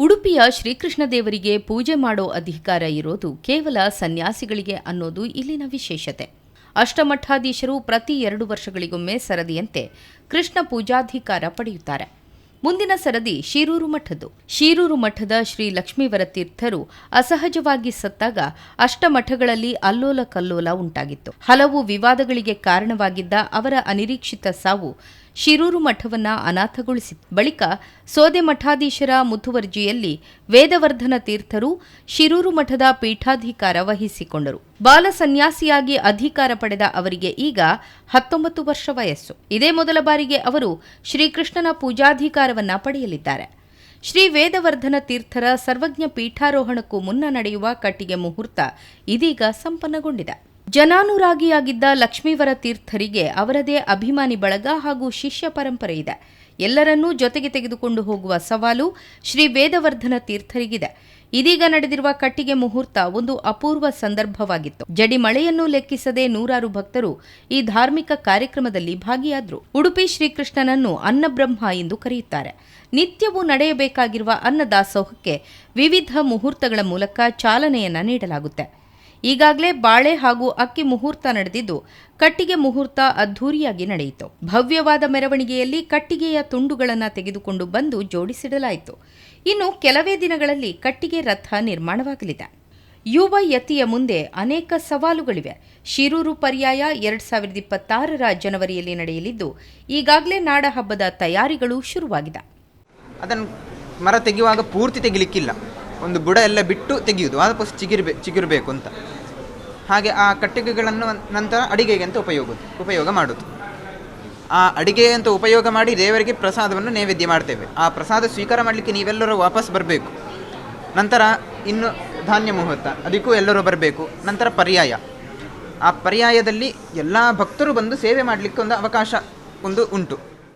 ಉಡುಪಿಯ ಶ್ರೀಕೃಷ್ಣ ದೇವರಿಗೆ ಪೂಜೆ ಮಾಡೋ ಅಧಿಕಾರ ಇರೋದು ಕೇವಲ ಸನ್ಯಾಸಿಗಳಿಗೆ ಅನ್ನೋದು ಇಲ್ಲಿನ ವಿಶೇಷತೆ. ಅಷ್ಟಮಠಾಧೀಶರು ಪ್ರತಿ ಎರಡು ವರ್ಷಗಳಿಗೊಮ್ಮೆ ಸರದಿಯಂತೆ ಕೃಷ್ಣ ಪೂಜಾಧಿಕಾರ ಪಡೆಯುತ್ತಾರೆ. ಮುಂದಿನ ಸರದಿ ಶೀರೂರು ಮಠದ್ದು. ಶೀರೂರು ಮಠದ ಶ್ರೀ ಲಕ್ಷ್ಮೀವರ ತೀರ್ಥರು ಅಸಹಜವಾಗಿ ಸತ್ತಾಗ ಅಷ್ಟಮಠಗಳಲ್ಲಿ ಅಲ್ಲೋಲ ಕಲ್ಲೋಲ ಉಂಟಾಗಿತ್ತು. ಹಲವು ವಿವಾದಗಳಿಗೆ ಕಾರಣವಾಗಿದ್ದ ಅವರ ಅನಿರೀಕ್ಷಿತ ಸಾವು ಶಿರೂರು ಮಠವನ್ನ ಅನಾಥಗೊಳಿಸಿತು ಬಳಿಕ ಸೋದೆ ಮಠಾಧೀಶರ ಮುತುವರ್ಜಿಯಲ್ಲಿ ವೇದವರ್ಧನ ತೀರ್ಥರು ಶಿರೂರು ಮಠದ ಪೀಠಾಧಿಕಾರ ವಹಿಸಿಕೊಂಡರು. ಬಾಲ ಸನ್ಯಾಸಿಯಾಗಿ ಅಧಿಕಾರ ಪಡೆದ ಅವರಿಗೆ ಈಗ ಹತ್ತೊಂಬತ್ತು ವರ್ಷ ವಯಸ್ಸು. ಇದೇ ಮೊದಲ ಬಾರಿಗೆ ಅವರು ಶ್ರೀಕೃಷ್ಣನ ಪೂಜಾಧಿಕಾರವನ್ನ ಪಡೆಯಲಿದ್ದಾರೆ. ಶ್ರೀ ವೇದವರ್ಧನ ತೀರ್ಥರ ಸರ್ವಜ್ಞ ಪೀಠಾರೋಹಣಕ್ಕೂ ಮುನ್ನ ನಡೆಯುವ ಕಟ್ಟಿಗೆ ಮುಹೂರ್ತ ಇದೀಗ ಸಂಪನ್ನಗೊಂಡಿದೆ. ಜನಾನುರಾಗಿಯಾಗಿದ್ದ ಲಕ್ಷ್ಮೀವರ ತೀರ್ಥರಿಗೆ ಅವರದೇ ಅಭಿಮಾನಿ ಬಳಗ ಹಾಗೂ ಶಿಷ್ಯ ಪರಂಪರೆ ಇದೆ. ಎಲ್ಲರನ್ನೂ ಜೊತೆಗೆ ತೆಗೆದುಕೊಂಡು ಹೋಗುವ ಸವಾಲು ಶ್ರೀ ವೇದವರ್ಧನ ತೀರ್ಥರಿಗಿದೆ. ಇದೀಗ ನಡೆದಿರುವ ಕಟ್ಟಿಗೆ ಮುಹೂರ್ತ ಒಂದು ಅಪೂರ್ವ ಸಂದರ್ಭವಾಗಿತ್ತು. ಜಡಿ ಮಳೆಯನ್ನು ಲೆಕ್ಕಿಸದೆ ನೂರಾರು ಭಕ್ತರು ಈ ಧಾರ್ಮಿಕ ಕಾರ್ಯಕ್ರಮದಲ್ಲಿ ಭಾಗಿಯಾದರು. ಉಡುಪಿ ಶ್ರೀಕೃಷ್ಣನನ್ನು ಅನ್ನಬ್ರಹ್ಮ ಎಂದು ಕರೆಯುತ್ತಾರೆ. ನಿತ್ಯವೂ ನಡೆಯಬೇಕಾಗಿರುವ ಅನ್ನದಾಸೋಹಕ್ಕೆ ವಿವಿಧ ಮುಹೂರ್ತಗಳ ಮೂಲಕ ಚಾಲನೆಯನ್ನ ನೀಡಲಾಗುತ್ತೆ. ಈಗಾಗಲೇ ಬಾಳೆ ಹಾಗೂ ಅಕ್ಕಿ ಮುಹೂರ್ತ ನಡೆದಿದ್ದು, ಕಟ್ಟಿಗೆ ಮುಹೂರ್ತ ಅದ್ಧೂರಿಯಾಗಿ ನಡೆಯಿತು. ಭವ್ಯವಾದ ಮೆರವಣಿಗೆಯಲ್ಲಿ ಕಟ್ಟಿಗೆಯ ತುಂಡುಗಳನ್ನು ತೆಗೆದುಕೊಂಡು ಬಂದು ಜೋಡಿಸಿಡಲಾಯಿತು. ಇನ್ನು ಕೆಲವೇ ದಿನಗಳಲ್ಲಿ ಕಟ್ಟಿಗೆ ರಥ ನಿರ್ಮಾಣವಾಗಲಿದೆ. ಯುವ ಯತಿಯ ಮುಂದೆ ಅನೇಕ ಸವಾಲುಗಳಿವೆ. ಶಿರೂರು ಪರ್ಯಾಯ ಎರಡ್ ಸಾವಿರದ ಇಪ್ಪತ್ತಾರರ ಜನವರಿಯಲ್ಲಿ ನಡೆಯಲಿದ್ದು, ಈಗಾಗಲೇ ನಾಡ ಹಬ್ಬದ ತಯಾರಿಗಳು ಶುರುವಾಗಿದೆ. ಅದನ್ನು ಮರ ತೆಗೆಯುವಾಗ ಪೂರ್ತಿ ತೆಗಿಲಿಕ್ಕಿಲ್ಲ. ಒಂದು ಬುಡ ಎಲ್ಲ ಬಿಟ್ಟು ತೆಗೆಯುವುದು. ವಾಪಸ್ ಚಿಗಿರ್ಬೇ ಚಿಗಿರಬೇಕು ಅಂತ. ಹಾಗೆ ಆ ಕಟ್ಟಿಗೆಗಳನ್ನು ನಂತರ ಅಡಿಗೆಗೆ ಅಂತ ಉಪಯೋಗ ಉಪಯೋಗ ಮಾಡೋದು. ಆ ಅಡಿಗೆ ಅಂತ ಉಪಯೋಗ ಮಾಡಿ ದೇವರಿಗೆ ಪ್ರಸಾದವನ್ನು ನೈವೇದ್ಯ ಮಾಡ್ತೇವೆ. ಆ ಪ್ರಸಾದ ಸ್ವೀಕಾರ ಮಾಡಲಿಕ್ಕೆ ನೀವೆಲ್ಲರೂ ವಾಪಸ್ ಬರಬೇಕು. ನಂತರ ಇನ್ನು ಧಾನ್ಯ ಮುಹೂರ್ತ, ಅದಕ್ಕೂ ಎಲ್ಲರೂ ಬರಬೇಕು. ನಂತರ ಪರ್ಯಾಯ. ಆ ಪರ್ಯಾಯದಲ್ಲಿ ಎಲ್ಲ ಭಕ್ತರು ಬಂದು ಸೇವೆ ಮಾಡಲಿಕ್ಕೆ ಒಂದು ಅವಕಾಶ, ಒಂದು ಉಂಟು.